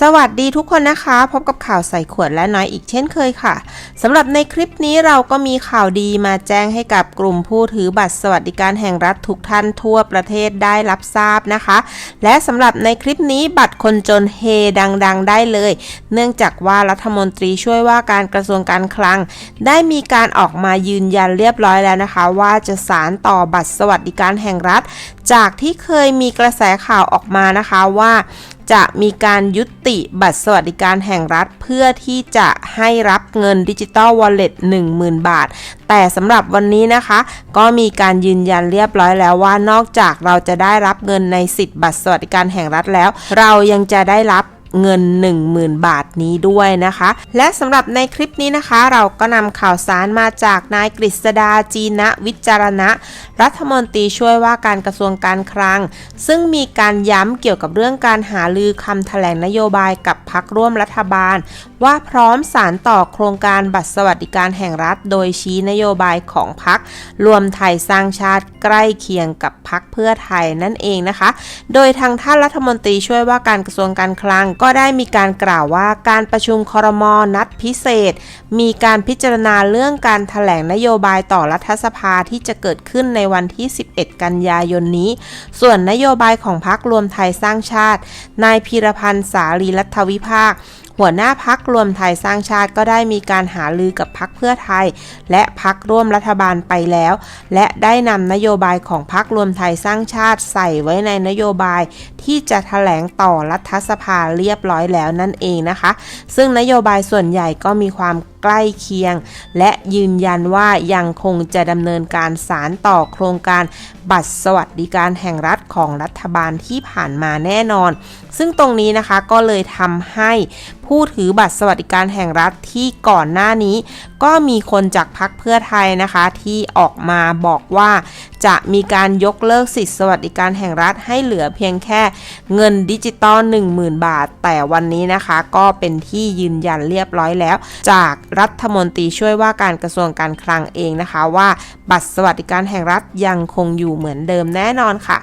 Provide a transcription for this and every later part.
สวัสดีทุกคนนะคะ พบกับข่าวใส่ขวดและน้อยอีกเช่นเคยค่ะสำหรับในคลิปนี้เราก็มีข่าวดีมาแจ้งให้กับกลุ่มผู้ถือบัตรสวัสดิการแห่งรัฐทุกท่านทั่วประเทศได้รับทราบนะคะ และสำหรับในคลิปนี้บัตรคนจนเฮดังๆ ได้เลย เนื่องจากว่ารัฐมนตรีช่วยว่าการกระทรวงการคลัง ได้มีการออกมายืนยันเรียบร้อยแล้วนะคะ ว่าจะสารต่อบัตรสวัสดิการแห่งรัฐ จากที่เคยมีกระแสข่าวออกมานะคะว่า จะมีการยุติบัตรสวัสดิการแห่งรัฐ เพื่อที่จะให้รับเงินดิจิตอลวอลเล็ต10,000 บาท แต่สำหรับวันนี้นะคะ ก็มีการยืนยันเรียบร้อยแล้วว่านอกจากเราจะได้รับเงินในสิทธิ์บัตรสวัสดิการแห่งรัฐแล้ว เรายังจะได้รับ เงิน 10,000 บาทนี้ด้วยนะคะ และสำหรับในคลิปนี้นะคะ เราก็นำข่าวสารมาจากนายกฤษดาจีนะวิจารณะ รัฐมนตรีช่วยว่าการกระทรวงการคลัง ซึ่งมีการย้ำเกี่ยวกับเรื่องการหาลือคำแถลงนโยบายกับพักร่วมรัฐบาล ว่าพร้อมสารต่อโครงการบัตรสวัสดิการแห่งรัฐ โดยชี้นโยบายของพักรวมไทยสร้างชาติใกล้เคียงกับพักเพื่อไทยนั่นเองนะคะ โดยทางท่านรัฐมนตรีช่วยว่าการกระทรวงการคลังก็ได้มีการกล่าวว่าการประชุมครมนัดพิเศษ มีการพิจารณาเรื่องการแถลงนโยบายต่อรัฐสภาที่จะเกิดขึ้นในวันที่ 11 กันยายนนี้ ส่วนนโยบายของพักรวมไทยสร้างชาติ นายพีรพันธ์สาลีรัฐวิภาค หัวหน้าพักรวมไทยสร้างชาติก็ได้มีการหาลือกับพักเพื่อไทย และพักร่วมรัฐบาลไปแล้ว และได้นำนโยบายของพักรวมไทยสร้างชาติใส่ไว้ในนโยบาย ที่จะแถลงต่อรัฐสภาเรียบร้อยแล้วนั่นเองนะคะ ซึ่งนโยบายส่วนใหญ่ก็มีความใกล้เคียง และยืนยันว่ายังคงจะดำเนินการสารต่อโครงการบัตรสวัสดิการแห่งรัฐของรัฐบาลที่ผ่านมาแน่นอน ซึ่งตรงนี้นะคะก็เลยทำให้ผู้ถือบัตรสวัสดิการแห่งรัฐที่ก่อนหน้านี้ ก็มีคนจากพรรคเพื่อไทยนะคะที่ออกมาบอกว่าจะมีการยกเลิกสิทธิสวัสดิการแห่งรัฐให้เหลือเพียงแค่เงินดิจิตอล10,000 บาท แต่วันนี้นะคะ ก็เป็นที่ยืนยันเรียบร้อยแล้ว จากรัฐมนตรีช่วยว่าการกระทรวงการคลังเองนะคะ ว่าบัตรสวัสดิการแห่งรัฐยังคงอยู่เหมือนเดิมแน่นอนค่ะ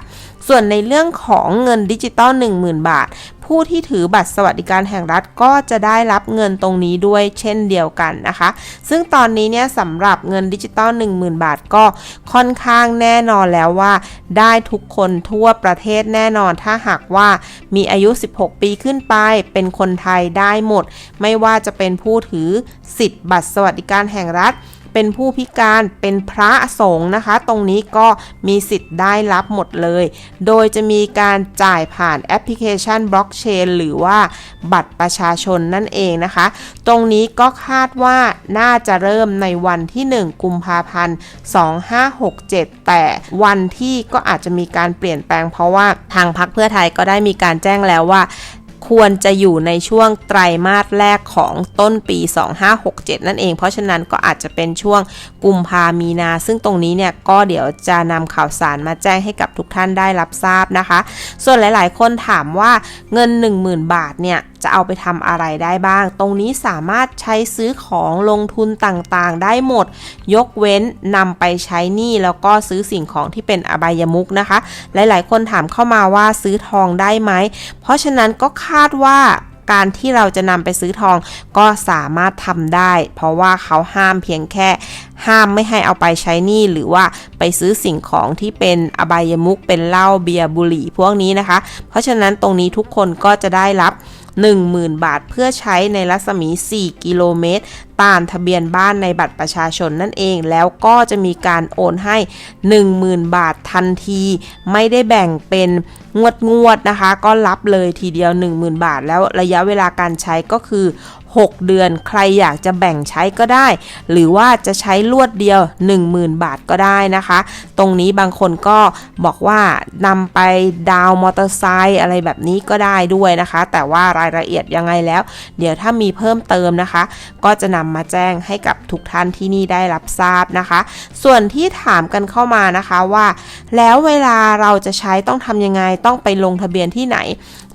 ส่วนในเรื่องของเงินดิจิตอล10,000 บาท ผู้ที่ถือบัตรสวัสดิการแห่งรัฐก็จะได้รับเงินตรงนี้ด้วยเช่นเดียวกันนะคะ ซึ่งตอนนี้เนี่ยสำหรับเงินดิจิตอล10,000 บาทก็ค่อนข้างแน่นอนแล้วว่า ได้ทุกคนทั่วประเทศแน่นอน ถ้าหากว่ามีอายุ 16 ปีขึ้นไป เป็นคนไทยได้หมด ไม่ว่าจะเป็นผู้ถือสิทธิ์บัตรสวัสดิการแห่งรัฐ เป็นผู้พิการเป็นพระสงฆ์นะคะ ตรงนี้ก็มีสิทธิ์ได้รับหมดเลย โดยจะมีการจ่ายผ่านแอปพลิเคชันบล็อกเชนหรือว่าบัตรประชาชนนั่นเองนะคะ ตรงนี้ก็คาดว่าน่าจะเริ่มในวันที่ 1 กุมภาพันธ์ 2567 แต่วันที่ก็อาจจะมีการเปลี่ยนแปลงเพราะว่าทางพรรคเพื่อไทยก็ได้มีการแจ้งแล้วว่า ควรจะอยู่ในช่วงไตรมาสแรกของต้นปี 2567 นั่นเอง เพราะฉะนั้นก็อาจจะเป็นช่วงกุมภามีนา ซึ่งตรงนี้เนี่ยก็เดี๋ยวจะนำข่าวสารมาแจ้งให้กับทุกท่านได้รับทราบนะคะ ส่วนหลายๆ คนถามว่าเงิน 10,000 บาทเนี่ยจะเอาไปทำอะไรได้บ้าง ตรงนี้สามารถใช้ซื้อของลงทุนต่างๆ ได้หมด ยกเว้นนำไปใช้หนี้แล้วก็ซื้อสิ่งของที่เป็นอบายมุกนะคะ หลายๆ คนถามเข้ามาว่าซื้อทองได้ไหม เพราะฉะนั้นก็คาดว่าการที่เราจะนำไปซื้อทองก็สามารถทำได้ เพราะว่าเขาห้ามเพียงแค่ ห้ามไม่ให้เอาไปใช้หนี้หรือว่าไปซื้อสิ่งของที่เป็นอบายมุกเป็นเหล้าเบียร์บุหรี่พวกนี้นะคะ เพราะฉะนั้นตรงนี้ทุกคนก็จะได้รับ 10,000 บาท เพื่อใช้ในรัศมี 4 กิโลเมตร ตามทะเบียนบ้านในบัตรประชาชนนั่นเอง แล้วก็จะมีการโอนให้ 10,000 บาททันที ไม่ได้แบ่งเป็นงวดงวดๆนะคะ ก็รับเลยทีเดียว 10,000 บาท แล้วระยะเวลาการใช้ก็คือ 6 เดือน ใครอยากจะแบ่งใช้ก็ได้ หรือว่าจะใช้ลวดเดียว 10,000 บาทก็ได้นะคะ ตรงนี้บางคนก็บอกว่านำไปดาวมอเตอร์ไซค์อะไรแบบนี้ก็ได้ด้วยนะคะ แต่ว่ารายละเอียดยังไงแล้ว เดี๋ยวถ้ามีเพิ่มเติมนะคะ ก็จะนำมาแจ้งให้กับทุกท่านที่นี่ได้รับทราบนะคะ ส่วนที่ถามกันเข้ามานะคะว่า แล้วเวลาเราจะใช้ต้องทำยังไงต้องไปลงทะเบียนที่ไหน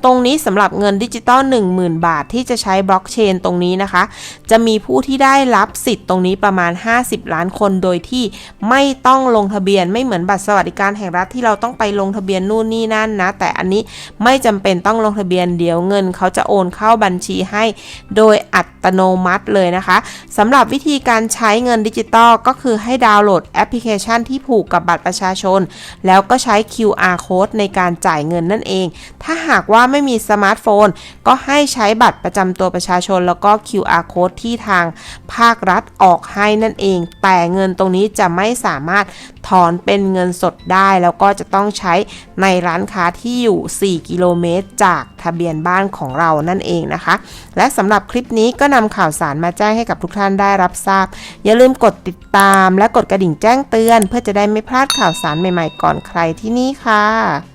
ตรงนี้สำหรับเงินดิจิตอล10,000 บาทที่จะใช้บล็อกเชนตรงนี้นะคะ จะมีผู้ที่ได้รับสิทธิ์ตรงนี้ประมาณ 50 ล้านคนโดยที่ไม่ต้องลงทะเบียนไม่เหมือนบัตรสวัสดิการแห่งรัฐที่เราต้องไปลงทะเบียนนู่นนี่นั่นนะ แต่อันนี้ไม่จำเป็นต้องลงทะเบียนเดี๋ยวเงินเขาจะโอนเข้าบัญชีให้ โดยอั ตโนมัติเลยนะคะสำหรับวิธีการใช้เงินดิจิตอลก็คือให้ดาวน์โหลดแอปพลิเคชันที่ผูกกับบัตรประชาชน แล้วก็ใช้ QR code ในการจ่ายเงินนั่นเอง ถ้าหากว่าไม่มีสมาร์ทโฟน ก็ให้ใช้บัตรประจำตัวประชาชน แล้วก็ QR code ที่ทางภาครัฐออกให้นั่นเอง แต่เงินตรงนี้จะไม่สามารถถ อนเป็นเงินสดได้ แล้วก็จะต้องใช้ในร้านค้าที่อยู่ 4 กิโลเมตร จากทะเบียนบ้านของเรานั่นเองนะคะ และสำหรับคลิปนี้ก็นำข่าวสารมาแจ้งให้กับทุกท่านได้รับทราบ อย่าลืมกดติดตามและกดกระดิ่งแจ้งเตือน เพื่อจะได้ไม่พลาดข่าวสารใหม่ ๆ ก่อนใครที่นี่ค่ะ